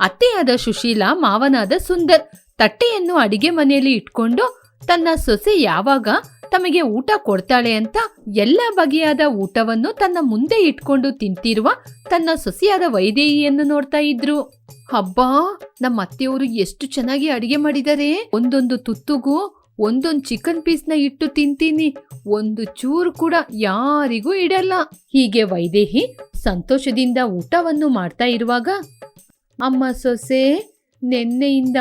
ಅತ್ತೆಯಾದ ಸುಶೀಲಾ, ಮಾವನಾದ ಸುಂದರ್ ತಟ್ಟೆಯನ್ನು ಅಡಿಗೆ ಮನೆಯಲ್ಲಿ ಇಟ್ಕೊಂಡು ತನ್ನ ಸೊಸೆ ಯಾವಾಗ ತಮಗೆ ಊಟ ಕೊಡ್ತಾಳೆ ಅಂತ ಎಲ್ಲ ಬಗೆಯಾದ ಊಟವನ್ನು ತನ್ನ ಮುಂದೆ ಇಟ್ಕೊಂಡು ತಿಂತಿರುವ ತನ್ನ ಸೊಸೆಯಾದ ವೈದೇಹಿಯನ್ನು ನೋಡ್ತಾ ಇದ್ರು. ಹಬ್ಬಾ, ನಮ್ಮ ಅತ್ತೆಯವರು ಎಷ್ಟು ಚೆನ್ನಾಗಿ ಅಡಿಗೆ ಮಾಡಿದರೆ. ಒಂದೊಂದು ತುತ್ತುಗೂ ಒಂದೊಂದು ಚಿಕನ್ ಪೀಸ್ನ ಇಟ್ಟು ತಿಂತೀನಿ. ಒಂದು ಚೂರು ಕೂಡ ಯಾರಿಗೂ ಇಡಲ್ಲ. ಹೀಗೆ ವೈದೇಹಿ ಸಂತೋಷದಿಂದ ಊಟವನ್ನು ಮಾಡ್ತಾ ಇರುವಾಗ ಅಮ್ಮ ಸೊಸೆ, ನಿನ್ನೆಯಿಂದ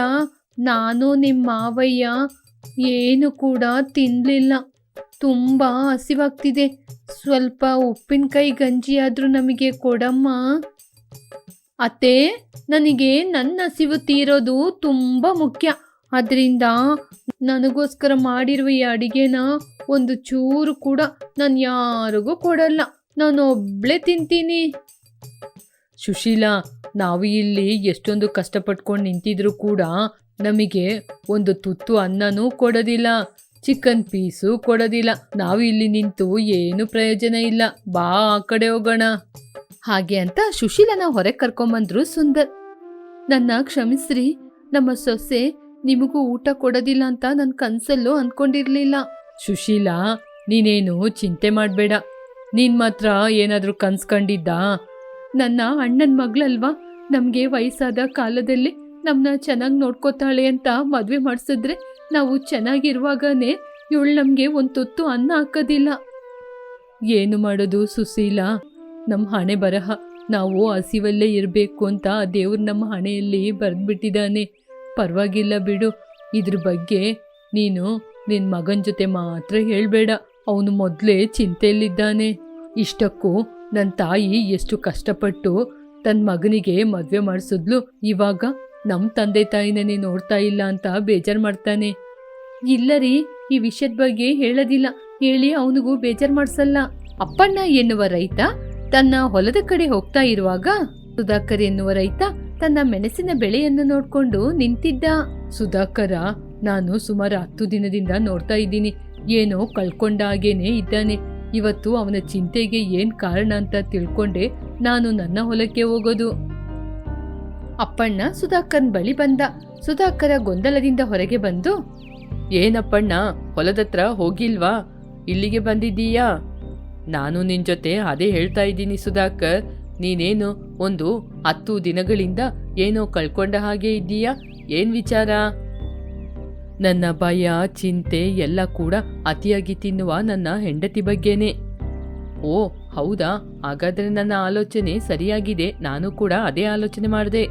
ನಾನು ನಿಮ್ಮ ಮಾವಯ್ಯ ಏನು ಕೂಡ ತಿನ್ನಲಿಲ್ಲ ತುಂಬ ಹಸಿವಾಗ್ತಿದೆ. ಸ್ವಲ್ಪ ಉಪ್ಪಿನಕಾಯಿ ಗಂಜಿ ಆದರೂ ನಮಗೆ ಕೊಡಮ್ಮ. ಅತ್ತೆ, ನನಗೆ ನನ್ನ ಹಸಿವು ತೀರೋದು ತುಂಬ ಮುಖ್ಯ. ಅದರಿಂದ ನನಗೋಸ್ಕರ ಮಾಡಿರುವ ಈ ಅಡಿಗೆನ ಒಂದು ಚೂರು ಕೂಡ ನಾನು ಯಾರಿಗೂ ಕೊಡಲ್ಲ. ನಾನು ಒಬ್ಳೆ ತಿಂತೀನಿ. ಸುಶೀಲಾ, ನಾವು ಇಲ್ಲಿ ಎಷ್ಟೊಂದು ಕಷ್ಟಪಟ್ಕೊಂಡು ನಿಂತಿದ್ರು ಕೂಡ ನಮಗೆ ಒಂದು ತುತ್ತು ಅನ್ನನೂ ಕೊಡೋದಿಲ್ಲ, ಚಿಕನ್ ಪೀಸು ಕೊಡೋದಿಲ್ಲ. ನಾವು ಇಲ್ಲಿ ನಿಂತು ಏನು ಪ್ರಯೋಜನ ಇಲ್ಲ. ಬಾ ಆ ಕಡೆ ಹೋಗೋಣ. ಹಾಗೆ ಅಂತ ಸುಶೀಲನ ಹೊರಗೆ ಕರ್ಕೊಂಬಂದ್ರು ಸುಂದರ್. ನನ್ನ ಕ್ಷಮಿಸ್ರಿ, ನಮ್ಮ ಸೊಸೆ ನಿಮಗೂ ಊಟ ಕೊಡೋದಿಲ್ಲ ಅಂತ ನನ್ನ ಕನ್ಸಲ್ಲೂ ಅನ್ಕೊಂಡಿರ್ಲಿಲ್ಲ. ಸುಶೀಲಾ, ನೀನೇನು ಚಿಂತೆ ಮಾಡಬೇಡ. ನೀನ್ ಮಾತ್ರ ಏನಾದರೂ ಕನ್ಸ್ಕೊಂಡಿದ್ದಾ ನನ್ನ ಅಣ್ಣನ ಮಗಳಲ್ವಾ? ನಮಗೆ ವಯಸ್ಸಾದ ಕಾಲದಲ್ಲಿ ನಮ್ಮನ್ನ ಚೆನ್ನಾಗಿ ನೋಡ್ಕೋತಾಳೆ ಅಂತ ಮದುವೆ ಮಾಡಿಸಿದ್ರೆ ನಾವು ಚೆನ್ನಾಗಿರುವಾಗನೇ ಇವಳು ನಮಗೆ ಒಂದು ತುತ್ತು ಅನ್ನ ಹಾಕೋದಿಲ್ಲ. ಏನು ಮಾಡೋದು ಸುಶೀಲ? ನಮ್ಮ ಹಣೆ ಬರಹ. ನಾವು ಹಸಿವಲ್ಲೇ ಇರಬೇಕು ಅಂತ ದೇವ್ರು ನಮ್ಮ ಹಣೆಯಲ್ಲಿ ಬರೆದ್ಬಿಟ್ಟಿದ್ದಾನೆ ಪರವಾಗಿಲ್ಲ ಬಿಡು. ಇದ್ರ ಬಗ್ಗೆ ನೀನು ನಿನ್ನ ಮಗನ ಜೊತೆ ಮಾತ್ರ ಹೇಳಬೇಡ. ಅವನು ಮೊದಲೇ ಚಿಂತೆಯಲ್ಲಿದ್ದಾನೆ. ಇಷ್ಟಕ್ಕೂ ನನ್ನ ತಾಯಿ ಎಷ್ಟು ಕಷ್ಟಪಟ್ಟು ತನ್ನ ಮಗನಿಗೆ ಮದುವೆ ಮಾಡಿಸಿದ್ಲು. ಇವಾಗ ನಮ್ಮ ತಂದೆ ತಾಯಿನೇ ನೋಡ್ತಾ ಇಲ್ಲ ಅಂತ ಬೇಜಾರು ಮಾಡ್ತಾನೆ. ಇಲ್ಲ ರೀ, ಈ ವಿಷಯದ ಬಗ್ಗೆ ಹೇಳೋದಿಲ್ಲ. ಹೇಳಿ ಅವನಿಗೂ ಬೇಜಾರು ಮಾಡಿಸಲ್ಲ. ಅಪ್ಪಣ್ಣ ಎನ್ನುವ ರೈತ ತನ್ನ ಹೊಲದ ಕಡೆ ಹೋಗ್ತಾ ಇರುವಾಗ ಸುಧಾಕರ್ ಎನ್ನುವ ರೈತ ತನ್ನ ಮೆಣಸಿನ ಬೆಳೆಯನ್ನು ನೋಡ್ಕೊಂಡು ನಿಂತಿದ್ದ. ಸುಧಾಕರ, ನಾನು ಸುಮಾರು ಹತ್ತು ದಿನದಿಂದ ನೋಡ್ತಾ ಇದ್ದೀನಿ. ಏನೋ ಕಳ್ಕೊಂಡ ಹಾಗೇನೆ ಇದ್ದಾನೆ. ಇವತ್ತು ಅವನ ಚಿಂತೆಗೆ ಏನ್ ಕಾರಣ ಅಂತ ತಿಳ್ಕೊಂಡೆ ನಾನು ನನ್ನ ಹೊಲಕ್ಕೆ ಹೋಗೋದು. ಅಪ್ಪಣ್ಣ ಸುಧಾಕರ್ನ ಬಳಿ ಬಂದ. ಸುಧಾಕರ ಗೊಂದಲದಿಂದ ಹೊರಗೆ ಬಂದು, ಏನಪ್ಪಣ್ಣ ಹೊಲದತ್ರ ಹೋಗಿಲ್ವಾ? ಇಲ್ಲಿಗೆ ಬಂದಿದ್ದೀಯಾ? ನಾನು ನಿನ್ ಜೊತೆ ಅದೇ ಹೇಳ್ತಾ ಇದ್ದೀನಿ ಸುಧಾಕರ್. ನೀನೇನು ಒಂದು ಹತ್ತು ದಿನಗಳಿಂದ ಏನೋ ಕಳ್ಕೊಂಡ ಹಾಗೆ ಇದ್ದೀಯಾ? ಏನ್ ವಿಚಾರ? ನನ್ನ ಭಯ, ಚಿಂತೆ ಎಲ್ಲ ಕೂಡ ಅತಿಯಾಗಿ ತಿನ್ನುವ ನನ್ನ ಹೆಂಡತಿ ಬಗ್ಗೆನೇ. ಓ, ಹೌದಾ? ಹಾಗಾದರೆ ನನ್ನ ಆಲೋಚನೆ ಸರಿಯಾಗಿದೆ. ನಾನು ಕೂಡ ಅದೇ ಆಲೋಚನೆ ಮಾಡಿದೆ.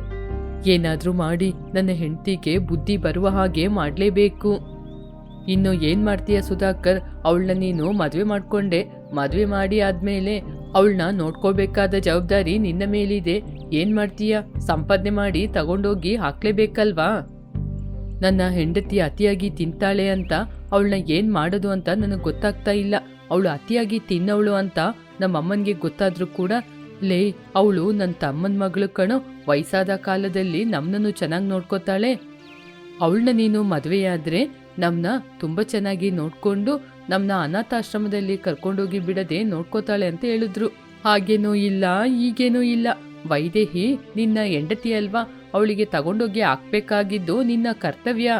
ಏನಾದರೂ ಮಾಡಿ, ನನ್ನ ಹೆಂಡತಿಗೆ ಬುದ್ಧಿ ಬರುವ ಹಾಗೆ ಮಾಡಲೇಬೇಕು. ಇನ್ನು ಏನು ಮಾಡ್ತೀಯ ಸುಧಾಕರ್? ಅವಳನ್ನ ನೀನು ಮದುವೆ ಮಾಡ್ಕೊಂಡೆ. ಮದುವೆ ಮಾಡಿ ಆದಮೇಲೆ ಅವಳನ್ನ ನೋಡ್ಕೋಬೇಕಾದ ಜವಾಬ್ದಾರಿ ನಿನ್ನ ಮೇಲಿದೆ. ಏನು ಮಾಡ್ತೀಯ? ಸಂಪಾದನೆ ಮಾಡಿ ತಗೊಂಡೋಗಿ ಹಾಕ್ಲೇಬೇಕಲ್ವಾ? ನನ್ನ ಹೆಂಡತಿ ಅತಿಯಾಗಿ ತಿಂತಾಳೆ ಅಂತ ಅವಳನ್ನ ಏನು ಮಾಡೋದು ಅಂತ ನನಗೆ ಗೊತ್ತಾಗ್ತಾ ಇಲ್ಲ. ಅವಳು ಅತಿಯಾಗಿ ತಿನ್ನವಳು ಅಂತ ನಮ್ಮ ಅಮ್ಮನಿಗೆ ಗೊತ್ತಾದ್ರೂ ಕೂಡ, ಲೇ, ಅವಳು ನನ್ನ ತಮ್ಮನ ಮಗಳು ಕಣೋ, ವಯಸ್ಸಾದ ಕಾಲದಲ್ಲಿ ನಮ್ಮನ್ನು ಚೆನ್ನಾಗಿ ನೋಡ್ಕೋತಾಳೆ. ಅವಳನ್ನ ನೀನು ಮದುವೆಯಾದ್ರೆ ನಮ್ಮನ್ನ ತುಂಬ ಚೆನ್ನಾಗಿ ನೋಡ್ಕೊಂಡು ನಮ್ಮನ್ನ ಅನಾಥಾಶ್ರಮದಲ್ಲಿ ಕರ್ಕೊಂಡೋಗಿ ಬಿಡದೆ ನೋಡ್ಕೋತಾಳೆ ಅಂತ ಹೇಳಿದ್ರು. ಹಾಗೇನೂ ಇಲ್ಲ, ಈಗೇನೂ ಇಲ್ಲ. ವೈದೇಹಿ, ನಿನ್ನ ಹೆಂಡತಿ ಅಲ್ವಾ? ಅವಳಿಗೆ ತಗೊಂಡೋಗಿ ಹಾಕ್ಬೇಕಾಗಿದ್ದು ನಿನ್ನ ಕರ್ತವ್ಯ.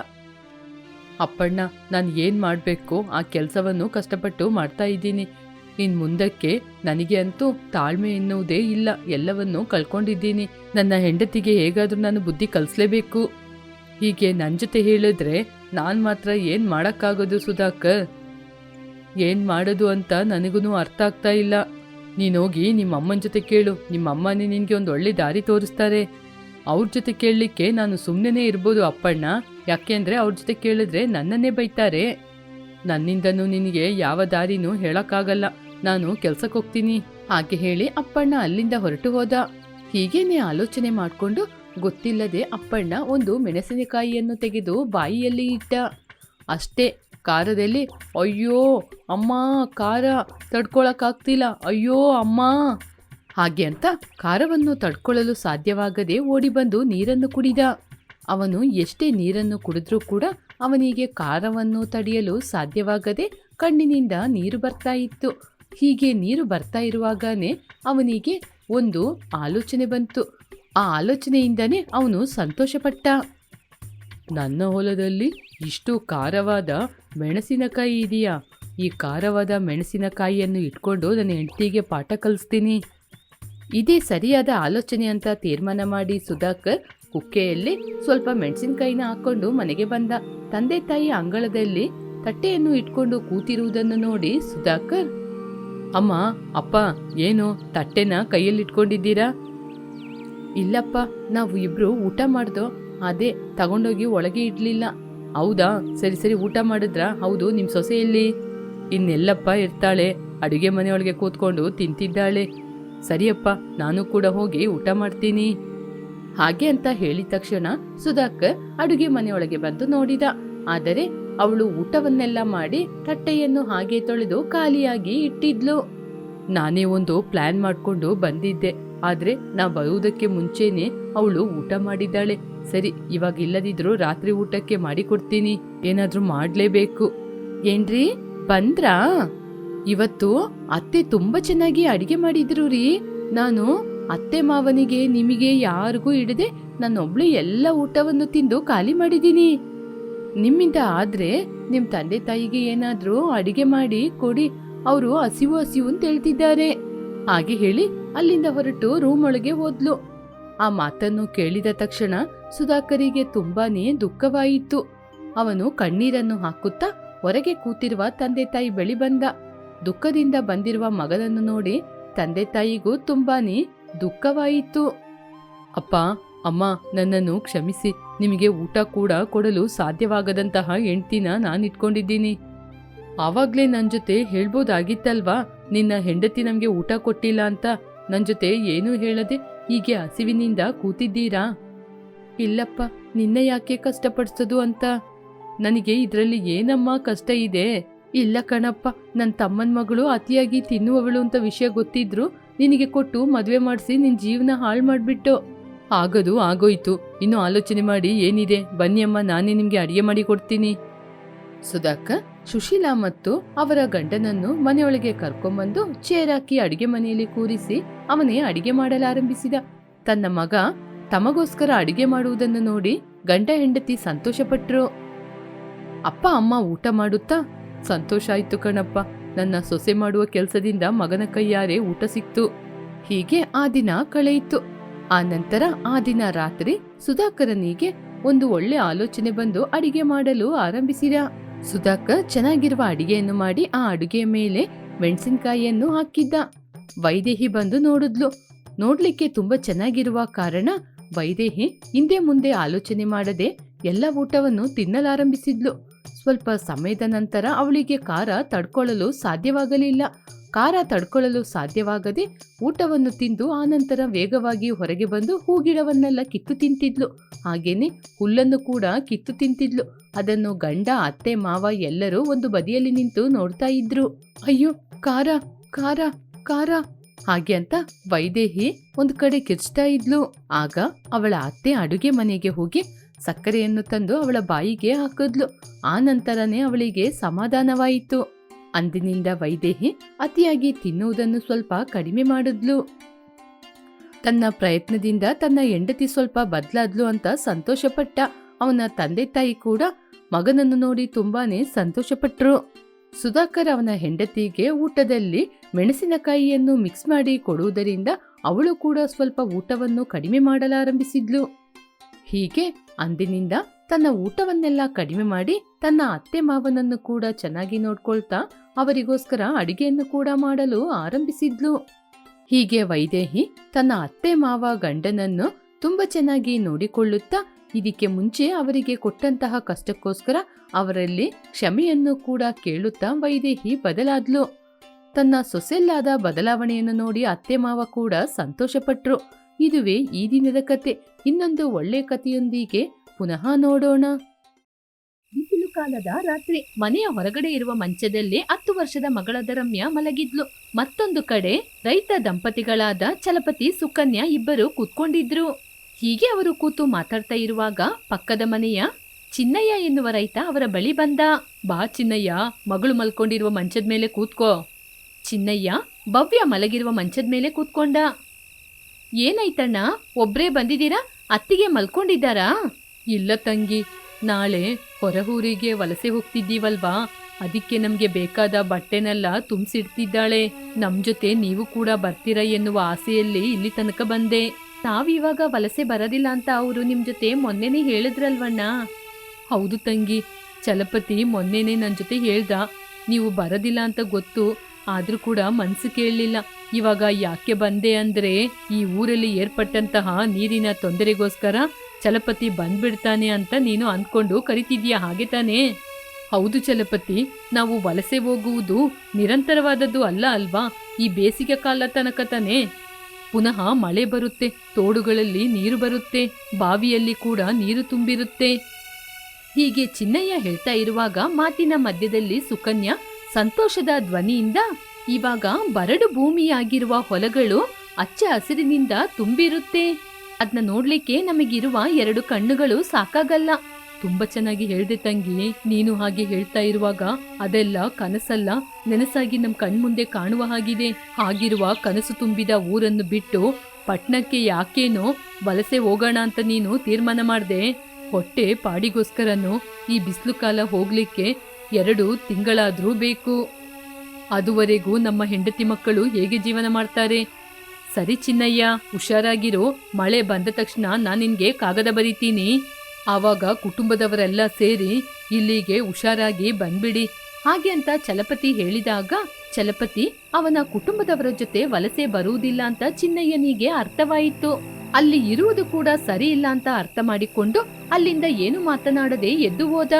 ಅಪ್ಪಣ್ಣ, ನಾನು ಏನು ಮಾಡಬೇಕು ಆ ಕೆಲಸವನ್ನು ಕಷ್ಟಪಟ್ಟು ಮಾಡ್ತಾ ಇದ್ದೀನಿ. ಇನ್ನು ಮುಂದಕ್ಕೆ ನನಗೆ ಅಂತೂ ತಾಳ್ಮೆ ಎನ್ನುವುದೇ ಇಲ್ಲ. ಎಲ್ಲವನ್ನೂ ಕಳ್ಕೊಂಡಿದ್ದೀನಿ. ನನ್ನ ಹೆಂಡತಿಗೆ ಹೇಗಾದರೂ ನಾನು ಬುದ್ಧಿ ಕಲಿಸ್ಲೇಬೇಕು. ಹೀಗೆ ನನ್ನ ಜೊತೆ ಹೇಳಿದ್ರೆ ನಾನು ಮಾತ್ರ ಏನು ಮಾಡೋಕ್ಕಾಗೋದು ಸುಧಾಕರ್? ಏನು ಮಾಡೋದು ಅಂತ ನನಗೂ ಅರ್ಥ ಆಗ್ತಾ ಇಲ್ಲ. ನೀನು ಹೋಗಿ ನಿಮ್ಮ ಜೊತೆ ಕೇಳು. ನಿಮ್ಮ ಅಮ್ಮನೇ ನಿನಗೆ ಒಂದು ಒಳ್ಳೆ ದಾರಿ ತೋರಿಸ್ತಾರೆ. ಅವ್ರ ಜೊತೆ ಕೇಳಲಿಕ್ಕೆ ನಾನು ಸುಮ್ಮನೆ ಇರ್ಬೋದು ಅಪ್ಪಣ್ಣ. ಯಾಕೆಂದರೆ ಅವ್ರ ಜೊತೆ ಕೇಳಿದ್ರೆ ನನ್ನನ್ನೇ ಬೈತಾರೆ. ನನ್ನಿಂದನೂ ನಿನಗೆ ಯಾವ ದಾರಿನೂ ಹೇಳೋಕ್ಕಾಗಲ್ಲ. ನಾನು ಕೆಲ್ಸಕ್ಕೆ ಹೋಗ್ತೀನಿ. ಹಾಗೆ ಹೇಳಿ ಅಪ್ಪಣ್ಣ ಅಲ್ಲಿಂದ ಹೊರಟು ಹೋದ. ಹೀಗೇನೆ ಆಲೋಚನೆ ಮಾಡಿಕೊಂಡು ಗೊತ್ತಿಲ್ಲದೆ ಅಪ್ಪಣ್ಣ ಒಂದು ಮೆಣಸಿನಕಾಯಿಯನ್ನು ತೆಗೆದು ಬಾಯಿಯಲ್ಲಿ ಇಟ್ಟ. ಅಷ್ಟೇ, ಖಾರದಲ್ಲಿ, ಅಯ್ಯೋ, ಅಮ್ಮ, ಖಾರ, ತಡ್ಕೊಳಕ್ಕಾಗ್ತಿಲ್ಲ. ಅಯ್ಯೋ, ಅಮ್ಮ. ಹಾಗೆ ಅಂತ ಖಾರವನ್ನು ತಡ್ಕೊಳ್ಳಲು ಸಾಧ್ಯವಾಗದೆ ಓಡಿ ಬಂದು ನೀರನ್ನು ಕುಡಿದ. ಅವನು ಎಷ್ಟೇ ನೀರನ್ನು ಕುಡಿದ್ರೂ ಕೂಡ ಅವನಿಗೆ ಖಾರವನ್ನು ತಡೆಯಲು ಸಾಧ್ಯವಾಗದೆ ಕಣ್ಣಿನಿಂದ ನೀರು ಬರ್ತಾ ಇತ್ತು. ಹೀಗೆ ನೀರು ಬರ್ತಾ ಇರುವಾಗನೇ ಅವನಿಗೆ ಒಂದು ಆಲೋಚನೆ ಬಂತು. ಆ ಆಲೋಚನೆಯಿಂದನೇ ಅವನು ಸಂತೋಷಪಟ್ಟ. ನನ್ನ ಹೊಲದಲ್ಲಿ ಇಷ್ಟು ಖಾರವಾದ ಮೆಣಸಿನಕಾಯಿ ಇದೆಯಾ? ಈ ಖಾರವಾದ ಮೆಣಸಿನಕಾಯಿಯನ್ನು ಇಟ್ಕೊಂಡು ನನ್ನ ಹೆಂಡತಿಗೆ ಪಾಠ ಕಲಿಸ್ತೀನಿ. ಇದೇ ಸರಿಯಾದ ಆಲೋಚನೆ ಅಂತ ತೀರ್ಮಾನ ಮಾಡಿ ಸುಧಾಕರ್ ಕುಕ್ಕೆಯಲ್ಲಿ ಸ್ವಲ್ಪ ಮೆಣಸಿನಕಾಯಿನ ಹಾಕೊಂಡು ಮನೆಗೆ ಬಂದ. ತಂದೆ ತಾಯಿ ಅಂಗಳದಲ್ಲಿ ತಟ್ಟೆಯನ್ನು ಇಟ್ಕೊಂಡು ಕೂತಿರುವುದನ್ನು ನೋಡಿ ಸುಧಾಕರ್, ಅಮ್ಮ, ಅಪ್ಪ, ಏನು ತಟ್ಟೆನ ಕೈಯಲ್ಲಿ ಇಟ್ಕೊಂಡಿದ್ದೀರಾ? ಇಲ್ಲಪ್ಪ, ನಾವು ಇಬ್ರು ಊಟ ಮಾಡ್ದೋ, ಅದೇ ತಗೊಂಡೋಗಿ ಒಳಗೆ ಇಡ್ಲಿಲ್ಲ. ಹೌದಾ? ಸರಿ ಸರಿ, ಊಟ ಮಾಡಿದ್ರಾ? ಹೌದು ನಿಮ್ಮ ಸೊಸೆ ಎಲ್ಲಿ ಇನ್ನೆಲ್ಲಪ್ಪ ಇರ್ತಾಳೆ, ಅಡುಗೆ ಮನೆಯೊಳಗೆ ಕೂತ್ಕೊಂಡು ತಿಂತಿದ್ದಾಳೆ. ಸರಿಯಪ್ಪ, ನಾನು ಕೂಡ ಹೋಗಿ ಊಟ ಮಾಡ್ತೀನಿ. ಹಾಗೆ ಅಂತ ಹೇಳಿದ ತಕ್ಷಣ ಸುಧಾಕರ್ ಅಡುಗೆ ಮನೆಯೊಳಗೆ ಬಂದು ನೋಡಿದ. ಆದರೆ ಅವಳು ಊಟವನ್ನೆಲ್ಲ ಮಾಡಿ ತಟ್ಟೆಯನ್ನು ಹಾಗೆ ತೊಳೆದು ಖಾಲಿಯಾಗಿ ಇಟ್ಟಿದ್ಲು. ನಾನೇ ಒಂದು ಪ್ಲಾನ್ ಮಾಡ್ಕೊಂಡು ಬಂದಿದ್ದೆ. ಆದ್ರೆ ನಾ ಬರುವುದಕ್ಕೆ ಮುಂಚೆನೆ ಅವಳು ಊಟ ಮಾಡಿದ್ದಾಳೆ. ಸರಿ, ಇವಾಗ ಇಲ್ಲದಿದ್ರು ರಾತ್ರಿ ಊಟಕ್ಕೆ ಮಾಡಿಕೊಡ್ತೀನಿ. ಏನಾದರೂ ಮಾಡ್ಲೇಬೇಕು. ಏನ್ರಿ? ಬಂದ್ರಾ? ಇವತ್ತು ಅತ್ತೆ ತುಂಬಾ ಚೆನ್ನಾಗಿ ಅಡಿಗೆ ಮಾಡಿದ್ರು ರೀ. ನಾನು ಅತ್ತೆ ಮಾವನಿಗೆ ನಿಮಗೆ ಯಾರಿಗೂ ಹಿಡದೆ ನಾನೊಬ್ಳು ಎಲ್ಲ ಊಟವನ್ನು ತಿಂದು ಖಾಲಿ ಮಾಡಿದ್ದೀನಿ. ನಿಮ್ಮಿಂದ ಆದ್ರೆ ನಿಮ್ ತಂದೆ ತಾಯಿಗೆ ಏನಾದ್ರೂ ಅಡಿಗೆ ಮಾಡಿ ಕೊಡಿ, ಅವರು ಹಸಿವು ಹಸಿವು ಅಂತ ಹೇಳ್ತಿದ್ದಾರೆ. ಹಾಗೆ ಹೇಳಿ ಅಲ್ಲಿಂದ ಹೊರಟು ರೂಮ್ ಒಳಗೆ ಹೋದ್ಲು. ಆ ಮಾತನ್ನು ಕೇಳಿದ ತಕ್ಷಣ ಸುಧಾಕರಿಗೆ ತುಂಬಾನೇ ದುಃಖವಾಯಿತು. ಅವನು ಕಣ್ಣೀರನ್ನು ಹಾಕುತ್ತಾ ಹೊರಗೆ ಕೂತಿರುವ ತಂದೆ ತಾಯಿ ಬಳಿ ಬಂದ. ದುಃಖದಿಂದ ಬಂದಿರುವ ಮಗನನ್ನು ನೋಡಿ ತಂದೆ ತಾಯಿಗೂ ತುಂಬಾನೇ ದುಃಖವಾಯಿತು. ಅಪ್ಪ, ಅಮ್ಮ, ನನ್ನನ್ನು ಕ್ಷಮಿಸಿ. ನಿಮಗೆ ಊಟ ಕೂಡ ಕೊಡಲು ಸಾಧ್ಯವಾಗದಂತಹ ಹೆಂಡ್ತಿನ ನಾನಿಟ್ಕೊಂಡಿದ್ದೀನಿ ಆವಾಗ್ಲೇ ನನ್ನ ಜೊತೆ ಹೇಳ್ಬೋದಾಗಿತ್ತಲ್ವಾ? ನಿನ್ನ ಹೆಂಡತಿ ನಮಗೆ ಊಟ ಕೊಟ್ಟಿಲ್ಲ ಅಂತ. ನನ್ನ ಜೊತೆ ಏನೂ ಹೇಳದೆ ಹೀಗೆ ಹಸಿವಿನಿಂದ ಕೂತಿದ್ದೀರಾ? ಇಲ್ಲಪ್ಪ, ನಿನ್ನ ಯಾಕೆ ಕಷ್ಟಪಡಿಸೋದು ಅಂತ? ನನಗೆ ಇದರಲ್ಲಿ ಏನಮ್ಮ ಕಷ್ಟ ಇದೆ? ಇಲ್ಲ ಕಣಪ್ಪ ನನ್ನ ತಮ್ಮನ ಮಗಳು ಅತಿಯಾಗಿ ತಿನ್ನುವವಳು ಅಂತ ವಿಷಯ ಗೊತ್ತಿದ್ರು ನಿನಗೆ ಕೊಟ್ಟು ಮದುವೆ ಮಾಡಿಸಿ ನಿನ್ನ ಜೀವನ ಹಾಳು ಮಾಡಿಬಿಟ್ಟು. ಆಗೋದು ಆಗೋಯ್ತು. ಇನ್ನು ಆಲೋಚನೆ ಮಾಡಿ ಏನಿದೆ? ಬನ್ನಿ ಅಮ್ಮ, ನಾನೇ ನಿಮಗೆ ಅಡಿಗೆ ಮಾಡಿ ಕೊಡ್ತೀನಿ. ಸುಧಾಕ, ಸುಶೀಲಾ ಮತ್ತು ಅವರ ಗಂಡನನ್ನು ಮನೆಯೊಳಗೆ ಕರ್ಕೊಂಬಂದು ಚೇರ್ ಹಾಕಿ ಅಡಿಗೆ ಮನೆಯಲ್ಲಿ ಕೂರಿಸಿ ಅವನೇ ಅಡಿಗೆ ಮಾಡಲಾರಂಭಿಸಿದ ತನ್ನ ಮಗ ತಮಗೋಸ್ಕರ ಅಡಿಗೆ ಮಾಡುವುದನ್ನು ನೋಡಿ ಗಂಡ ಹೆಂಡತಿ ಸಂತೋಷಪಟ್ಟರು ಅಪ್ಪ, ಅಮ್ಮ ಊಟ ಮಾಡುತ್ತಾ? ಸಂತೋಷ ಆಯ್ತು ಕಣಪ್ಪ. ನನ್ನ ಸೊಸೆ ಮಾಡುವ ಕೆಲಸದಿಂದ ಮಗನ ಕೈಯಾರೆ ಊಟ ಸಿಕ್ತು. ಹೀಗೆ ಆ ದಿನ ಕಳೆಯಿತು. ಆ ನಂತರ ಆ ದಿನ ರಾತ್ರಿ ಸುಧಾಕರನಿಗೆ ಒಂದು ಒಳ್ಳೆ ಆಲೋಚನೆ ಬಂದು ಅಡಿಗೆ ಮಾಡಲು ಆರಂಭಿಸಿದ. ಸುಧಾಕರ್ ಚೆನ್ನಾಗಿರುವ ಅಡಿಗೆಯನ್ನು ಮಾಡಿ ಆ ಅಡುಗೆ ಮೇಲೆ ಮೆಣಸಿನಕಾಯಿಯನ್ನು ಹಾಕಿದ್ದ. ವೈದೇಹಿ ಬಂದು ನೋಡಿದ್ಲು. ನೋಡ್ಲಿಕ್ಕೆ ತುಂಬಾ ಚೆನ್ನಾಗಿರುವ ಕಾರಣ ವೈದೇಹಿ ಹಿಂದೆ ಮುಂದೆ ಆಲೋಚನೆ ಮಾಡದೆ ಎಲ್ಲ ಊಟವನ್ನು ತಿನ್ನಲಾರಂಭಿಸಿದ್ಲು. ಸ್ವಲ್ಪ ಸಮಯದ ನಂತರ ಅವಳಿಗೆ ಖಾರ ತಡ್ಕೊಳ್ಳಲು ಸಾಧ್ಯವಾಗಲಿಲ್ಲ. ಖಾರ ತಡ್ಕೊಳ್ಳಲು ಸಾಧ್ಯವಾಗದೆ ಊಟವನ್ನು ತಿಂದು ಆನಂತರ ವೇಗವಾಗಿ ಹೊರಗೆ ಬಂದು ಹೂಗಿಡವನ್ನೆಲ್ಲ ಕಿತ್ತು ತಿಂತಿದ್ಲು. ಹಾಗೇನೆ ಹುಲ್ಲನ್ನು ಕೂಡ ಕಿತ್ತು ತಿಂತಿದ್ಲು. ಅದನ್ನು ಗಂಡ, ಅತ್ತೆ, ಮಾವ ಎಲ್ಲರೂ ಒಂದು ಬದಿಯಲ್ಲಿ ನಿಂತು ನೋಡ್ತಾ ಇದ್ರು. ಅಯ್ಯೋ, ಖಾರ ಖಾರ ಖಾರ ಹಾಗೆ ಅಂತ ವೈದೇಹಿ ಒಂದು ಕಡೆ ಕಿರ್ಚ್ತಾ ಇದ್ಲು. ಆಗ ಅವಳ ಅತ್ತೆ ಅಡುಗೆ ಮನೆಗೆ ಹೋಗಿ ಸಕ್ಕರೆಯನ್ನು ತಂದು ಅವಳ ಬಾಯಿಗೆ ಹಾಕಿದ್ಲು. ಆ ನಂತರನೇ ಅವಳಿಗೆ ಸಮಾಧಾನವಾಯಿತು. ಅಂದಿನಿಂದ ವೈದೇಹಿ ಅತಿಯಾಗಿ ತಿನ್ನುವುದನ್ನು ಸ್ವಲ್ಪ ಕಡಿಮೆ ಮಾಡಿದ್ಲು. ತನ್ನ ಪ್ರಯತ್ನದಿಂದ ತನ್ನ ಹೆಂಡತಿ ಸ್ವಲ್ಪ ಬದಲಾದ್ಲು ಅಂತ ಸಂತೋಷಪಟ್ಟ. ಅವನ ತಂದೆ ತಾಯಿ ಕೂಡ ಮಗನನ್ನು ನೋಡಿ ತುಂಬಾನೇ ಸಂತೋಷಪಟ್ಟರು ಸುಧಾಕರ್ ಅವನ ಹೆಂಡತಿಗೆ ಊಟದಲ್ಲಿ ಮೆಣಸಿನಕಾಯಿಯನ್ನು ಮಿಕ್ಸ್ ಮಾಡಿ ಕೊಡುವುದರಿಂದ ಅವಳು ಕೂಡ ಸ್ವಲ್ಪ ಊಟವನ್ನು ಕಡಿಮೆ ಮಾಡಲಾರಂಭಿಸಿದ್ಲು. ಹೀಗೆ ಅಂದಿನಿಂದ ತನ್ನ ಊಟವನ್ನೆಲ್ಲ ಕಡಿಮೆ ಮಾಡಿ ತನ್ನ ಅತ್ತೆ ಮಾವನನ್ನು ಕೂಡ ಚೆನ್ನಾಗಿ ನೋಡ್ಕೊಳ್ತಾ ಅವರಿಗೋಸ್ಕರ ಅಡಿಗೆಯನ್ನು ಕೂಡ ಮಾಡಲು ಆರಂಭಿಸಿದ್ಲು. ಹೀಗೆ ವೈದೇಹಿ ತನ್ನ ಅತ್ತೆ ಮಾವ ಗಂಡನನ್ನು ತುಂಬಾ ಚೆನ್ನಾಗಿ ನೋಡಿಕೊಳ್ಳುತ್ತಾ ಇದಕ್ಕೆ ಮುಂಚೆ ಅವರಿಗೆ ಕೊಟ್ಟಂತಹ ಕಷ್ಟಕ್ಕೋಸ್ಕರ ಅವರಲ್ಲಿ ಕ್ಷಮೆಯನ್ನು ಕೂಡ ಕೇಳುತ್ತಾ ವೈದೇಹಿ ಬದಲಾದ್ಲು. ತನ್ನ ಸೊಸೆಲ್ಲಾದ ಬದಲಾವಣೆಯನ್ನು ನೋಡಿ ಅತ್ತೆ ಮಾವ ಕೂಡ ಸಂತೋಷಪಟ್ರು. ಇದುವೇ ಈ ದಿನದ ಕತೆ. ಇನ್ನೊಂದು ಒಳ್ಳೆ ಕಥೆಯೊಂದಿಗೆ ಪುನಃ ನೋಡೋಣ. ಬಿಸಿಲು ಕಾಲದ ರಾತ್ರಿ. ಮನೆಯ ಹೊರಗಡೆ ಇರುವ ಮಂಚದಲ್ಲಿ ಹತ್ತು ವರ್ಷದ ಮಗಳಾದ ರಮ್ಯ ಮಲಗಿದ್ಲು. ಮತ್ತೊಂದು ಕಡೆ ರೈತ ದಂಪತಿಗಳಾದ ಚಲಪತಿ, ಸುಕನ್ಯಾ ಇಬ್ಬರು ಕೂತ್ಕೊಂಡಿದ್ರು. ಹೀಗೆ ಅವರು ಕೂತು ಮಾತಾಡ್ತಾ ಇರುವಾಗ ಪಕ್ಕದ ಮನೆಯ ಚಿನ್ನಯ್ಯ ಎನ್ನುವ ರೈತ ಅವರ ಬಳಿ ಬಂದ. ಬಾ ಚಿನ್ನಯ್ಯ, ಮಗಳು ಮಲ್ಕೊಂಡಿರುವ ಮಂಚದ ಮೇಲೆ ಕೂತ್ಕೋ. ಚಿನ್ನಯ್ಯ ಭವ್ಯ ಮಲಗಿರುವ ಮಂಚದ ಮೇಲೆ ಕೂತ್ಕೊಂಡ. ಏನಾಯ್ತಣ್ಣ? ಒಬ್ರೇ ಬಂದಿದ್ದೀರಾ? ಅತ್ತಿಗೆ ಮಲ್ಕೊಂಡಿದ್ದಾರಾ? ಇಲ್ಲ ತಂಗಿ. ನಾಳೆ ಹೊರಹೂರಿಗೆ ವಲಸೆ ಹೋಗ್ತಿದ್ದೀವಲ್ವಾ? ಅದಕ್ಕೆ ನಮಗೆ ಬೇಕಾದ ಬಟ್ಟೆನೆಲ್ಲ ತುಂಬಿಸಿಡ್ತಿದ್ದಾಳೆ. ನಮ್ ಜೊತೆ ನೀವು ಕೂಡ ಬರ್ತೀರಾ ಎನ್ನುವ ಆಸೆಯಲ್ಲಿ ಇಲ್ಲಿ ತನಕ ಬಂದೆ. ತಾವಿವಾಗ ವಲಸೆ ಬರೋದಿಲ್ಲ ಅಂತ ಅವರು ನಿಮ್ ಜೊತೆ ಮೊನ್ನೆನೇ ಹೇಳಿದ್ರಲ್ವಣ್ಣ? ಹೌದು ತಂಗಿ. ಚಲಪತಿ ಮೊನ್ನೆನೇ ನನ್ನ ಜೊತೆ ಹೇಳ್ದ. ನೀವು ಬರೋದಿಲ್ಲ ಅಂತ ಗೊತ್ತು. ಆದ್ರೂ ಕೂಡ ಮನ್ಸು ಕೇಳಲಿಲ್ಲ. ಇವಾಗ ಯಾಕೆ ಬಂದೆ ಅಂದ್ರೆ ಈ ಊರಲ್ಲಿ ಏರ್ಪಟ್ಟಂತಹ ನೀರಿನ ತೊಂದರೆಗೋಸ್ಕರ ಚಲಪತಿ ಬಂದ್ಬಿಡ್ತಾನೆ ಅಂತ ನೀನು ಅಂದ್ಕೊಂಡು ಕರಿತಿದ್ಯಾ? ಹಾಗೆ ತಾನೇ. ಹೌದು ಚಲಪತಿ, ನಾವು ವಲಸೆ ಹೋಗುವುದು ನಿರಂತರವಾದದ್ದು ಅಲ್ಲ ಅಲ್ವಾ? ಈ ಬೇಸಿಗೆ ಕಾಲ ತನಕ ತಾನೇ. ಪುನಃ ಮಳೆ ಬರುತ್ತೆ, ತೋಡುಗಳಲ್ಲಿ ನೀರು ಬರುತ್ತೆ, ಬಾವಿಯಲ್ಲಿ ಕೂಡ ನೀರು ತುಂಬಿರುತ್ತೆ. ಹೀಗೆ ಚಿನ್ನಯ್ಯ ಹೇಳ್ತಾ ಇರುವಾಗ ಮಾತಿನ ಮಧ್ಯದಲ್ಲಿ ಸುಕನ್ಯಾ ಸಂತೋಷದ ಧ್ವನಿಯಿಂದ ಇವಾಗ ಬರಡು ಭೂಮಿಯಾಗಿರುವ ಹೊಲಗಳು ಅಚ್ಚ ಹಸಿರಿನಿಂದ ತುಂಬಿರುತ್ತೆ. ಅದನ್ನ ನೋಡ್ಲಿಕ್ಕೆ ನಮಗಿರುವ ಎರಡು ಕಣ್ಣುಗಳು ಸಾಕಾಗಲ್ಲ. ತುಂಬಾ ಚೆನ್ನಾಗಿ ಹೇಳ್ದೆ ತಂಗಿ, ನೀನು ಹಾಗೆ ಹೇಳ್ತಾ ಇರುವಾಗ ಅದೆಲ್ಲ ಕನಸಲ್ಲ. ನೆನಸಾಗಿ ನಮ್ ಕಣ್ಮುಂದೆ ಕಾಣುವ ಹಾಗಿದೆ. ಹಾಗಿರುವ ಕನಸು ತುಂಬಿದ ಊರನ್ನು ಬಿಟ್ಟು ಪಟ್ಣಕ್ಕೆ ಯಾಕೇನೋ ವಲಸೆ ಹೋಗೋಣ ಅಂತ ನೀನು ತೀರ್ಮಾನ ಮಾಡ್ದೆ. ಹೊಟ್ಟೆ ಪಾಡಿಗೋಸ್ಕರನು ಈ ಬಿಸಿಲು ಕಾಲ ಹೋಗ್ಲಿಕ್ಕೆ ಎರಡು ತಿಂಗಳಾದರೂ ಬೇಕು. ಅದುವರೆಗೂ ನಮ್ಮ ಹೆಂಡತಿ ಮಕ್ಕಳು ಹೇಗೆ ಜೀವನ ಮಾಡ್ತಾರೆ? ಸರಿ ಚಿನ್ನಯ್ಯ, ಹುಷಾರಾಗಿರೋ, ಮಳೆ ಬಂದ ತಕ್ಷಣ ನಾನು ನಿನ್ಗೆ ಕಾಗದ ಬರೀತೀನಿ. ಆವಾಗ ಕುಟುಂಬದವರೆಲ್ಲ ಸೇರಿ ಇಲ್ಲಿಗೆ ಹುಷಾರಾಗಿ ಬಂದ್ಬಿಡಿ. ಹಾಗೆ ಅಂತ ಚಲಪತಿ ಹೇಳಿದಾಗ, ಚಲಪತಿ ಅವನ ಕುಟುಂಬದವರ ಜೊತೆ ವಲಸೆ ಬರುವುದಿಲ್ಲ ಅಂತ ಚಿನ್ನಯ್ಯನಿಗೆ ಅರ್ಥವಾಯಿತು. ಅಲ್ಲಿ ಇರುವುದು ಕೂಡ ಸರಿ ಇಲ್ಲ ಅಂತ ಅರ್ಥ ಮಾಡಿಕೊಂಡು ಅಲ್ಲಿಂದ ಏನು ಮಾತನಾಡದೆ ಎದ್ದು ಹೋದ.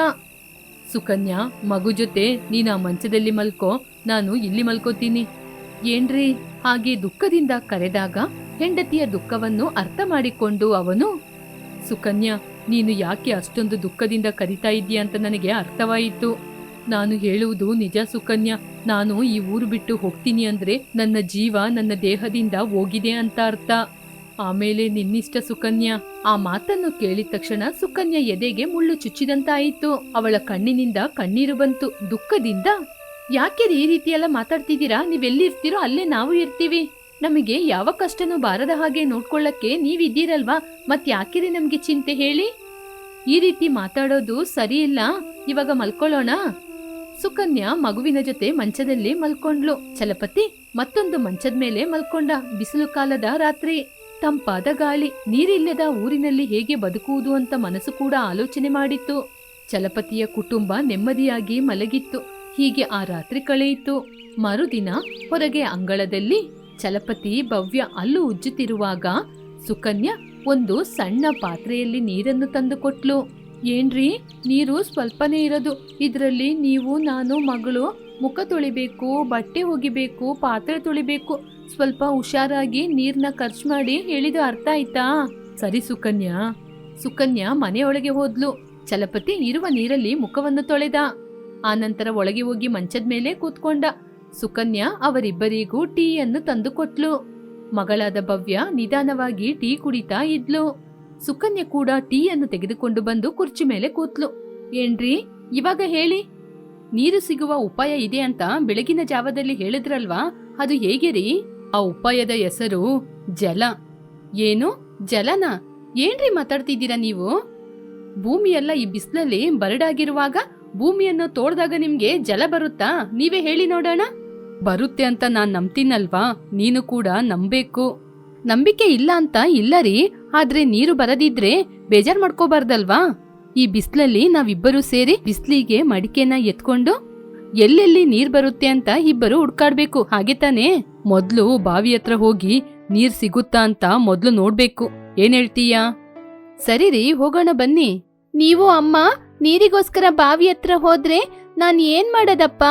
ಸುಕನ್ಯಾ, ಮಗು ಜೊತೆ ನೀನು ಮಂಚದಲ್ಲಿ ಮಲ್ಕೋ, ನಾನು ಇಲ್ಲಿ ಮಲ್ಕೋತೀನಿ. ಏನ್ರಿ? ಹಾಗೆ ದುಃಖದಿಂದ ಕರೆದಾಗ ಹೆಂಡತಿಯ ದುಃಖವನ್ನು ಅರ್ಥ ಮಾಡಿಕೊಂಡು ಅವನು, ಸುಕನ್ಯಾ, ನೀನು ಯಾಕೆ ಅಷ್ಟೊಂದು ದುಃಖದಿಂದ ಕರಿತಾ ಇದ್ದೀಯ ಅಂತ ನನಗೆ ಅರ್ಥವಾಯಿತು. ನಾನು ಹೇಳುವುದು ನಿಜ ಸುಕನ್ಯಾ, ನಾನು ಈ ಊರು ಬಿಟ್ಟು ಹೋಗ್ತೀನಿ ಅಂದ್ರೆ ನನ್ನ ಜೀವ ನನ್ನ ದೇಹದಿಂದ ಹೋಗಿದೆ ಅಂತ ಅರ್ಥ. ಆಮೇಲೆ ನಿನ್ನಿಷ್ಟ ಸುಕನ್ಯಾ, ಆ ಮಾತನ್ನು ಕೇಳಿದ ತಕ್ಷಣ ಸುಕನ್ಯಾ ಎದೆಗೆ ಮುಳ್ಳು ಚುಚ್ಚಿದಂತಾಯಿತು. ಅವಳ ಕಣ್ಣಿನಿಂದ ಕಣ್ಣೀರು ಬಂತು. ದುಃಖದಿಂದ, ಯಾಕೆ ಈ ರೀತಿಯೆಲ್ಲ ಮಾತಾಡ್ತಿದ್ದೀರಾ? ನೀವೆಲ್ಲಿರ್ತೀರೋ ಅಲ್ಲೇ ನಾವು ಇರ್ತೀವಿ. ನಮಗೆ ಯಾವ ಕಷ್ಟನೂ ಬಾರದ ಹಾಗೆ ನೋಡ್ಕೊಳ್ಳಕ್ಕೆ ನೀವಿದ್ದೀರಲ್ವಾ? ಮತ್ ಯಾಕಿರಿ ನಮ್ಗೆ ಚಿಂತೆ ಹೇಳಿ? ಈ ರೀತಿ ಮಾತಾಡೋದು ಸರಿ ಇಲ್ಲ. ಇವಾಗ ಮಲ್ಕೊಳ್ಳೋಣ. ಸುಕನ್ಯಾ ಮಗುವಿನ ಜೊತೆ ಮಂಚದಲ್ಲಿ ಮಲ್ಕೊಂಡ್ಲು ಚಲಪತಿ ಮತ್ತೊಂದು ಮಂಚದ ಮೇಲೆ ಮಲ್ಕೊಂಡ. ಬಿಸಿಲು ಕಾಲದ ರಾತ್ರಿ. ತಂಪಾದ ಗಾಳಿ, ನೀರಿಲ್ಲದ ಊರಿನಲ್ಲಿ ಹೇಗೆ ಬದುಕುವುದು ಅಂತ ಮನಸ್ಸು ಕೂಡ ಆಲೋಚನೆ ಮಾಡಿತ್ತು. ಚಲಪತಿಯ ಕುಟುಂಬ ನೆಮ್ಮದಿಯಾಗಿ ಮಲಗಿತ್ತು. ಹೀಗೆ ಆ ರಾತ್ರಿ ಕಳೆಯಿತು. ಮರುದಿನ ಹೊರಗೆ ಅಂಗಳದಲ್ಲಿ ಚಲಪತಿ ಭವ್ಯ ಅಲ್ಲು ಉಜ್ಜುತ್ತಿರುವಾಗ ಸುಕನ್ಯಾ ಒಂದು ಸಣ್ಣ ಪಾತ್ರೆಯಲ್ಲಿ ನೀರನ್ನು ತಂದು ಕೊಟ್ಲು ಏನ್ರಿ, ನೀರು ಸ್ವಲ್ಪನೇ ಇರೋದು. ಇದರಲ್ಲಿ ನೀವು, ನಾನು, ಮಗಳು ಮುಖ ತೊಳಿಬೇಕು, ಬಟ್ಟೆ ಒಗಿಬೇಕು, ಪಾತ್ರೆ ತೊಳಿಬೇಕು ಸ್ವಲ್ಪ ಹುಷಾರಾಗಿ ನೀರ್ನ ಖರ್ಚು ಮಾಡಿ ಹೇಳಿದ ಅರ್ಥ ಆಯ್ತಾ? ಸರಿ ಸುಕನ್ಯಾ. ಸುಕನ್ಯಾ ಮನೆಯೊಳಗೆ ಹೋದ್ಲು. ಚಲಪತಿ ಇರುವ ನೀರಲ್ಲಿ ಮುಖವನ್ನು ತೊಳೆದ. ಆನಂತರ ಒಳಗೆ ಹೋಗಿ ಮಂಚದ ಮೇಲೆ ಕೂತ್ಕೊಂಡ. ಸುಕನ್ಯಾ ಅವರಿಬ್ಬರಿಗೂ ಟೀಯನ್ನು ತಂದು ಕೊಟ್ಲು. ಮಗಳಾದ ಭವ್ಯ ನಿಧಾನವಾಗಿ ಟೀ ಕುಡಿತಾ ಇದ್ಲು. ಸುಕನ್ಯಾ ಕೂಡ ಟೀಯನ್ನು ತೆಗೆದುಕೊಂಡು ಬಂದು ಕುರ್ಚಿ ಮೇಲೆ ಕೂತ್ಲು. ಏನ್ರಿ, ಇವಾಗ ಹೇಳಿ? ನೀರು ಸಿಗುವ ಉಪಾಯ ಇದೆ ಅಂತ ಬೆಳಗಿನ ಜಾವದಲ್ಲಿ ಹೇಳಿದ್ರಲ್ವಾ? ಅದು ಹೇಗೆ ರೀ? ಆ ಉಪಾಯದ ಹೆಸರು ಜಲ. ಏನು? ಜಲನ? ಏನ್ರಿ ಮಾತಾಡ್ತಿದ್ದೀರಾ ನೀವು? ಭೂಮಿಯೆಲ್ಲ ಈ ಬಿಸಿಲಲ್ಲಿ ಬರಡಾಗಿರುವಾಗ ಭೂಮಿಯನ್ನು ತೋಡ್ದಾಗ ನಿಮ್ಗೆ ಜಲ ಬರುತ್ತಾ? ನೀವೇ ಹೇಳಿ ನೋಡೋಣ. ಬರುತ್ತೆ ಅಂತ ನಾನ್ ನಂಬ್ತೀನಲ್ವಾ? ನೀನು ಕೂಡ ನಂಬೇಕು ನಂಬಿಕೆ ಇಲ್ಲ ಅಂತ ಇಲ್ಲ ರೀ. ಆದ್ರೆ ನೀರು ಬರದಿದ್ರೆ ಬೇಜಾರ್ ಮಾಡ್ಕೋಬಾರ್ದಲ್ವಾ? ಈ ಬಿಸಿಲಲ್ಲಿ ನಾವಿಬ್ಬರು ಸೇರಿ ಬಿಸ್ಲಿಗೆ ಮಡಿಕೆನ ಎತ್ಕೊಂಡು ಎಲ್ಲೆಲ್ಲಿ ನೀರ್ ಬರುತ್ತೆ ಅಂತ ಇಬ್ಬರು ಹುಡ್ಕಾಡ್ಬೇಕು. ಹಾಗೆ ತಾನೇ? ಮೊದ್ಲು ಬಾವಿ ಹತ್ರ ಹೋಗಿ ನೀರ್ ಸಿಗುತ್ತಾ ಅಂತ ಮೊದ್ಲು ನೋಡ್ಬೇಕು. ಏನ್ ಹೇಳ್ತೀಯಾ? ಸರಿ ರೀ ಹೋಗೋಣ ಬನ್ನಿ. ನೀವು ಅಮ್ಮ ನೀರಿಗೋಸ್ಕರ ಬಾವಿ ಹತ್ರ ಹೋದ್ರೆ ನಾನ್ ಏನ್ ಮಾಡೋದಪ್ಪ?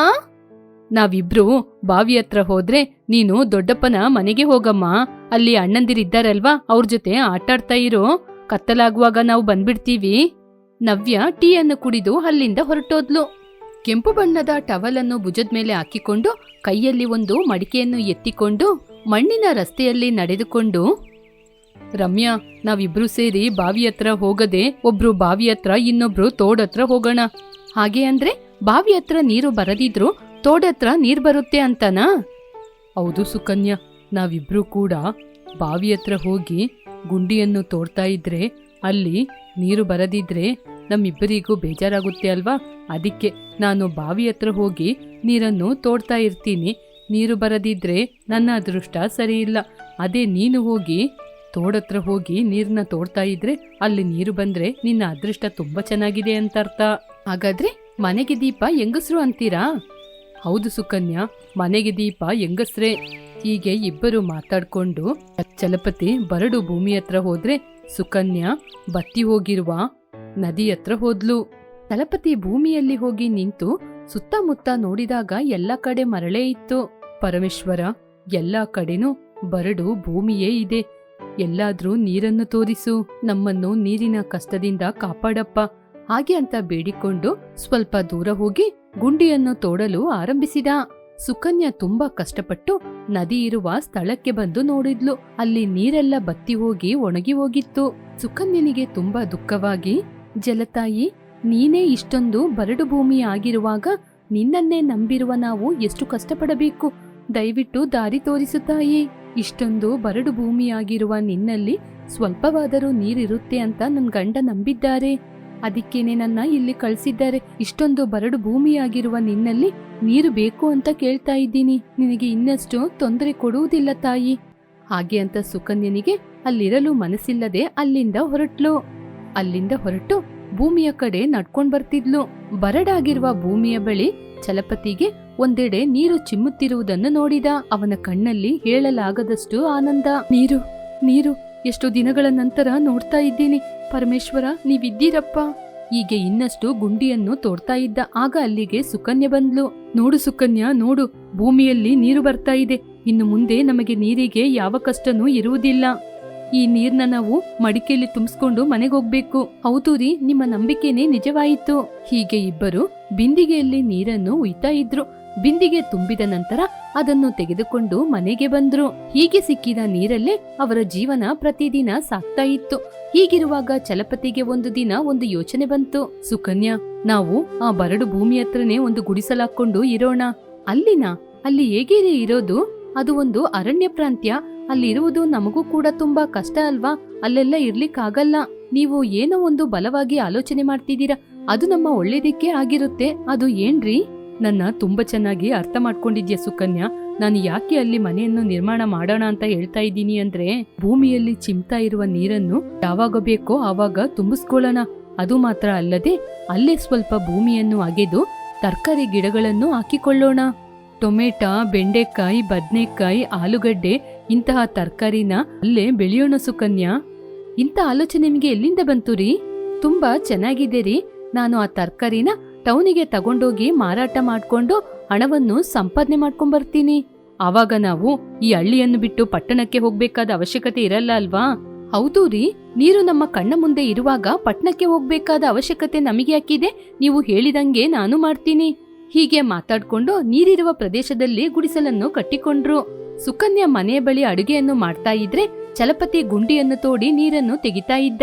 ನಾವಿಬ್ರು ಬಾವಿ ಹತ್ರ ಹೋದ್ರೆ ನೀನು ದೊಡ್ಡಪ್ಪನ ಮನೆಗೆ ಹೋಗಮ್ಮ. ಅಲ್ಲಿ ಅಣ್ಣಂದಿರಿದ್ದಾರಲ್ವಾ ಅವ್ರ ಜೊತೆ ಆಟಾಡ್ತಾ ಇರೋ. ಕತ್ತಲಾಗುವಾಗ ನಾವು ಬಂದ್ಬಿಡ್ತೀವಿ. ನವ್ಯ ಟೀಯನ್ನು ಕುಡಿದು ಅಲ್ಲಿಂದ ಹೊರಟೋದ್ಲು. ಕೆಂಪು ಬಣ್ಣದ ಟವಲ್ ಅನ್ನು ಭುಜದ ಮೇಲೆ ಹಾಕಿಕೊಂಡು ಕೈಯಲ್ಲಿ ಒಂದು ಮಡಿಕೆಯನ್ನು ಎತ್ತಿಕೊಂಡು ಮಣ್ಣಿನ ರಸ್ತೆಯಲ್ಲಿ ನಡೆದುಕೊಂಡು, ರಮ್ಯಾ, ನಾವಿಬ್ರು ಸೇರಿ ಬಾವಿ ಹತ್ರ ಹೋಗದೆ ಒಬ್ರು ಬಾವಿ ಹತ್ರ ಇನ್ನೊಬ್ರು ತೋಡತ್ರ ಹೋಗೋಣ. ಹಾಗೆ ಅಂದ್ರೆ ಬಾವಿ ಹತ್ರ ನೀರು ಬರದಿದ್ರು ತೋಡತ್ರ ನೀರ್ ಬರುತ್ತೆ ಅಂತನಾ? ಹೌದು ಸುಕನ್ಯಾ, ನಾವಿಬ್ರು ಕೂಡ ಬಾವಿ ಹತ್ರ ಹೋಗಿ ಗುಂಡಿಯನ್ನು ತೋಡ್ತಾ ಇದ್ರೆ ಅಲ್ಲಿ ನೀರು ಬರದಿದ್ರೆ ನಮ್ಮಿಬ್ಬರಿಗೂ ಬೇಜಾರಾಗುತ್ತೆ ಅಲ್ವಾ? ಅದಕ್ಕೆ ನಾನು ಬಾವಿ ಹತ್ರ ಹೋಗಿ ನೀರನ್ನು ತೋಡ್ತಾ ಇರ್ತೀನಿ. ನೀರು ಬರದಿದ್ರೆ ನನ್ನ ಅದೃಷ್ಟ ಸರಿಯಿಲ್ಲ. ಅದೇ ನೀನು ಹೋಗಿ ತೋಡತ್ರ ಹೋಗಿ ನೀರನ್ನ ತೋಡ್ತಾ ಇದ್ರೆ ಅಲ್ಲಿ ನೀರು ಬಂದ್ರೆ ನಿನ್ನ ಅದೃಷ್ಟ ತುಂಬಾ ಚೆನ್ನಾಗಿದೆ ಅಂತ ಅರ್ಥ ಹಾಗಾದ್ರೆ ಮನೆಗೆ ದೀಪ ಹೆಂಗಸ್ರು ಅಂತೀರಾ? ಹೌದು ಸುಕನ್ಯಾ, ಮನೆಗೆ ದೀಪ ಹೆಂಗಸ್ರೇ. ಹೀಗೆ ಇಬ್ಬರು ಮಾತಾಡ್ಕೊಂಡು ಚಲಪತಿ ಬರಡು ಭೂಮಿ ಹತ್ರ ಹೋದ್ರೆ ಸುಕನ್ಯಾ ಬತ್ತಿ ಹೋಗಿರುವ ನದಿ ಹತ್ರ ಹೋದ್ಲು. ತಲಪತಿ ಭೂಮಿಯಲ್ಲಿ ಹೋಗಿ ನಿಂತು ಸುತ್ತಮುತ್ತ ನೋಡಿದಾಗ ಎಲ್ಲ ಕಡೆ ಮರಳೇ ಇತ್ತು. ಪರಮೇಶ್ವರ, ಎಲ್ಲ ಕಡೆನೂ ಬರಡು ಭೂಮಿಯೇ ಇದೆ. ಎಲ್ಲಾದ್ರೂ ನೀರನ್ನು ತೋರಿಸು. ನಮ್ಮನ್ನು ನೀರಿನ ಕಷ್ಟದಿಂದ ಕಾಪಾಡಪ್ಪ. ಹಾಗೆ ಅಂತ ಬೇಡಿಕೊಂಡು ಸ್ವಲ್ಪ ದೂರ ಹೋಗಿ ಗುಂಡಿಯನ್ನು ತೋಡಲು ಆರಂಭಿಸಿದ. ಸುಕನ್ಯಾ ತುಂಬಾ ಕಷ್ಟಪಟ್ಟು ನದಿ ಇರುವ ಸ್ಥಳಕ್ಕೆ ಬಂದು ನೋಡಿದ್ಲು. ಅಲ್ಲಿ ನೀರೆಲ್ಲ ಬತ್ತಿ ಹೋಗಿ ಒಣಗಿ ಹೋಗಿತ್ತು. ಸುಕನ್ಯನಿಗೆ ತುಂಬಾ ದುಃಖವಾಗಿ ಜಲತಾಯಿ, ನೀನೇ ಇಷ್ಟೊಂದು ಬರಡು ಭೂಮಿ ಆಗಿರುವಾಗ ನಿನ್ನನ್ನೇ ನಂಬಿರುವ ನಾವು ಎಷ್ಟು ಕಷ್ಟಪಡಬೇಕು? ದಯವಿಟ್ಟು ದಾರಿ ತೋರಿಸು ತಾಯಿ ಇಷ್ಟೊಂದು ಬರಡು ಭೂಮಿಯಾಗಿರುವ ನಿನ್ನಲ್ಲಿ ಸ್ವಲ್ಪವಾದರೂ ನೀರಿರುತ್ತೆ ಅಂತ ನನ್ ಗಂಡ ನಂಬಿದ್ದಾರೆ. ಅದಕ್ಕೇನೆ ನನ್ನ ಇಲ್ಲಿ ಕಳಿಸಿದ್ದಾರೆ. ಇಷ್ಟೊಂದು ಬರಡು ಭೂಮಿಯಾಗಿರುವ ನಿನ್ನಲ್ಲಿ ನೀರು ಬೇಕು ಅಂತ ಕೇಳ್ತಾ ಇದ್ದೀನಿ. ನಿನಗೆ ಇನ್ನಷ್ಟು ತೊಂದರೆ ಕೊಡುವುದಿಲ್ಲ ತಾಯಿ. ಹಾಗೆ ಅಂತ ಸುಕನ್ಯನಿಗೆ ಅಲ್ಲಿರಲು ಮನಸ್ಸಿಲ್ಲದೆ ಅಲ್ಲಿಂದ ಹೊರಟ್ಲು. ಅಲ್ಲಿಂದ ಹೊರಟು ಭೂಮಿಯ ಕಡೆ ನಡ್ಕೊಂಡ್ ಬರ್ತಿದ್ಲು. ಬರಡಾಗಿರುವ ಭೂಮಿಯ ಬಳಿ ಚಲಪತಿಗೆ ಒಂದೆಡೆ ನೀರು ಚಿಮ್ಮುತ್ತಿರುವುದನ್ನು ನೋಡಿದ. ಅವನ ಕಣ್ಣಲ್ಲಿ ಹೇಳಲಾಗದಷ್ಟು ಆನಂದ. ನೀರು ನೀರು, ಎಷ್ಟು ದಿನಗಳ ನಂತರ ನೋಡ್ತಾ ಇದ್ದೀನಿ. ಪರಮೇಶ್ವರ, ನೀವಿದ್ದೀರಪ್ಪ. ಹೀಗೆ ಇನ್ನಷ್ಟು ಗುಂಡಿಯನ್ನು ತೋಡ್ತಾ ಇದ್ದ. ಆಗ ಅಲ್ಲಿಗೆ ಸುಕನ್ಯೆ ಬಂದ್ಲು. ನೋಡು ಸುಕನ್ಯಾ, ನೋಡು, ಭೂಮಿಯಲ್ಲಿ ನೀರು ಬರ್ತಾ ಇದೆ. ಇನ್ನು ಮುಂದೆ ನಮಗೆ ನೀರಿಗೆ ಯಾವ ಕಷ್ಟನೂ ಇರುವುದಿಲ್ಲ. ಈ ನೀರ್ನ ನಾವು ಮಡಿಕೆಯಲ್ಲಿ ತುಂಬಿಸ್ಕೊಂಡು ಮನೆಗೆ ಹೋಗ್ಬೇಕು. ಹೌದು ರೀ, ನಿಮ್ಮ ನಂಬಿಕೆನೇ ನಿಜವಾಯಿತು. ಹೀಗೆ ಇಬ್ಬರು ಬಿಂದಿಗೆಯಲ್ಲಿ ನೀರನ್ನು ಉಯ್ತಾ ಇದ್ರು. ಬಿಂದಿಗೆ ತುಂಬಿದ ನಂತರ ಅದನ್ನು ತೆಗೆದುಕೊಂಡು ಮನೆಗೆ ಬಂದ್ರು. ಹೀಗೆ ಸಿಕ್ಕಿದ ನೀರಲ್ಲೇ ಅವರ ಜೀವನ ಪ್ರತಿದಿನ ಸಾಕ್ತಾ ಇತ್ತು. ಹೀಗಿರುವಾಗ ಚಲಪತಿಗೆ ಒಂದು ದಿನ ಒಂದು ಯೋಚನೆ ಬಂತು. ಸುಕನ್ಯಾ, ನಾವು ಆ ಬರಡು ಭೂಮಿ ಹತ್ರನೇ ಒಂದು ಗುಡಿಸಲಾಕೊಂಡು ಇರೋಣ. ಅಲ್ಲಿನ? ಅಲ್ಲಿ ಹೇಗೆ ಇರೋದು? ಅದು ಒಂದು ಅರಣ್ಯ ಪ್ರಾಂತ್ಯ. ಅಲ್ಲಿರುವುದು ನಮಗೂ ಕೂಡ ತುಂಬಾ ಕಷ್ಟ ಅಲ್ವಾ? ಅಲ್ಲೆಲ್ಲ ಇರ್ಲಿಕ್ಕಾಗಲ್ಲ. ನೀವು ಏನೋ ಒಂದು ಬಲವಾಗಿ ಆಲೋಚನೆ ಮಾಡ್ತಿದ್ದೀರಾ. ಅದು ನಮ್ಮ ಒಳ್ಳೇದಕ್ಕೆ ಆಗಿರುತ್ತೆ. ಅದು ಏನ್ರಿ? ನನ್ನ ತುಂಬಾ ಚೆನ್ನಾಗಿ ಅರ್ಥ ಮಾಡ್ಕೊಂಡಿದ್ಯಾ ಸುಕನ್ಯಾ? ನಾನು ಯಾಕೆ ಅಲ್ಲಿ ಮನೆಯನ್ನು ನಿರ್ಮಾಣ ಮಾಡೋಣ ಅಂತ ಹೇಳ್ತಾ ಇದ್ದೀನಿ ಅಂದ್ರೆ, ಭೂಮಿಯಲ್ಲಿ ಚಿಮ್ತಾ ಇರುವ ನೀರನ್ನು ಯಾವಾಗ ಬೇಕೋ ಆವಾಗ ತುಂಬಿಸ್ಕೊಳ್ಳೋಣ. ಅದು ಮಾತ್ರ ಅಲ್ಲದೆ, ಅಲ್ಲೇ ಸ್ವಲ್ಪ ಭೂಮಿಯನ್ನು ಅಗೆದು ತರಕಾರಿ ಗಿಡಗಳನ್ನು ಹಾಕಿಕೊಳ್ಳೋಣ. ಟೊಮೆಟೊ, ಬೆಂಡೆಕಾಯಿ, ಬದನೆಕಾಯಿ, ಆಲೂಗಡ್ಡೆ ಇಂತಹ ತರಕಾರಿನ ಅಲ್ಲೇ ಬೆಳೆಯೋಣ ಸುಕನ್ಯಾ. ಇಂಥ ಆಲೋಚನೆ ನಿಮಗೆ ಎಲ್ಲಿಂದ ಬಂತು ರೀ? ತುಂಬಾ ಚೆನ್ನಾಗಿದೆ ರೀ. ನಾನು ಆ ತರಕಾರಿನ ಟೌನಿಗೆ ತಗೊಂಡೋಗಿ ಮಾರಾಟ ಮಾಡ್ಕೊಂಡು ಹಣವನ್ನು ಸಂಪಾದನೆ ಮಾಡ್ಕೊಂಡ್ ಬರ್ತೀನಿ. ಆವಾಗ ನಾವು ಈ ಹಳ್ಳಿಯನ್ನು ಬಿಟ್ಟು ಪಟ್ಟಣಕ್ಕೆ ಹೋಗ್ಬೇಕಾದ ಅವಶ್ಯಕತೆ ಇರಲ್ಲ ಅಲ್ವಾ? ಹೌದು ರೀ. ನೀರು ನಮ್ಮ ಕಣ್ಣ ಮುಂದೆ ಇರುವಾಗ ಪಟ್ಟಣಕ್ಕೆ ಹೋಗ್ಬೇಕಾದ ಅವಶ್ಯಕತೆ ನಮಗೆ ಯಾಕಿದೆ? ನೀವು ಹೇಳಿದಂಗೆ ನಾನು ಮಾಡ್ತೀನಿ. ಹೀಗೆ ಮಾತಾಡ್ಕೊಂಡು ನೀರಿರುವ ಪ್ರದೇಶದಲ್ಲಿ ಗುಡಿಸಲನ್ನು ಕಟ್ಟಿಕೊಂಡ್ರು. ಸುಕನ್ಯಾ ಮನೆಯ ಬಳಿ ಅಡುಗೆಯನ್ನು ಮಾಡ್ತಾ ಇದ್ರೆ ಚಲಪತಿ ಗುಂಡಿಯನ್ನು ತೋಡಿ ನೀರನ್ನು ತೆಗಿತಾ ಇದ್ದ.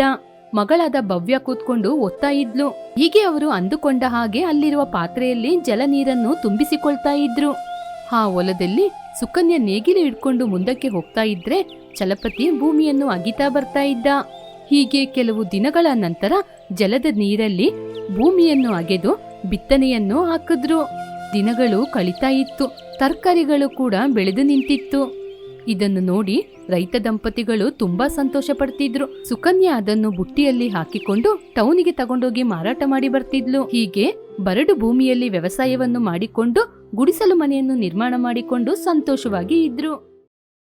ಮಗಳಾದ ಭವ್ಯ ಕೂತ್ಕೊಂಡು ಒತ್ತಾ ಇದ್ಲು. ಹೀಗೆ ಅವರು ಅಂದುಕೊಂಡ ಹಾಗೆ ಅಲ್ಲಿರುವ ಪಾತ್ರೆಯಲ್ಲಿ ಜಲ ನೀರನ್ನು ತುಂಬಿಸಿಕೊಳ್ತಾ ಇದ್ರು. ಆ ಹೊಲದಲ್ಲಿ ಸುಕನ್ಯಾ ನೇಗಿಲು ಹಿಡ್ಕೊಂಡು ಮುಂದಕ್ಕೆ ಹೋಗ್ತಾ ಇದ್ರೆ ಚಲಪತಿ ಭೂಮಿಯನ್ನು ಅಗಿತಾ ಬರ್ತಾ ಇದ್ದ. ಹೀಗೆ ಕೆಲವು ದಿನಗಳ ನಂತರ ಜಲದ ನೀರಲ್ಲಿ ಭೂಮಿಯನ್ನು ಅಗೆದು ಬಿತ್ತನೆಯನ್ನು ಹಾಕಿದ್ರು. ದಿನಗಳು ಕಳಿತಾ ಇತ್ತು. ತರಕಾರಿಗಳು ಕೂಡ ಬೆಳೆದು ನಿಂತಿತ್ತು. ಇದನ್ನು ನೋಡಿ ರೈತ ದಂಪತಿಗಳು ತುಂಬಾ ಸಂತೋಷ ಪಡ್ತಿದ್ರು ಸುಕನ್ಯಾ ಅದನ್ನು ಬುಟ್ಟಿಯಲ್ಲಿ ಹಾಕಿಕೊಂಡು ಟೌನಿಗೆ ತಗೊಂಡೋಗಿ ಮಾರಾಟ ಮಾಡಿ ಬರ್ತಿದ್ಲು. ಹೀಗೆ ಬರಡು ಭೂಮಿಯಲ್ಲಿ ವ್ಯವಸಾಯವನ್ನು ಮಾಡಿಕೊಂಡು ಗುಡಿಸಲು ಮನೆಯನ್ನು ನಿರ್ಮಾಣ ಮಾಡಿಕೊಂಡು ಸಂತೋಷವಾಗಿ ಇದ್ರು.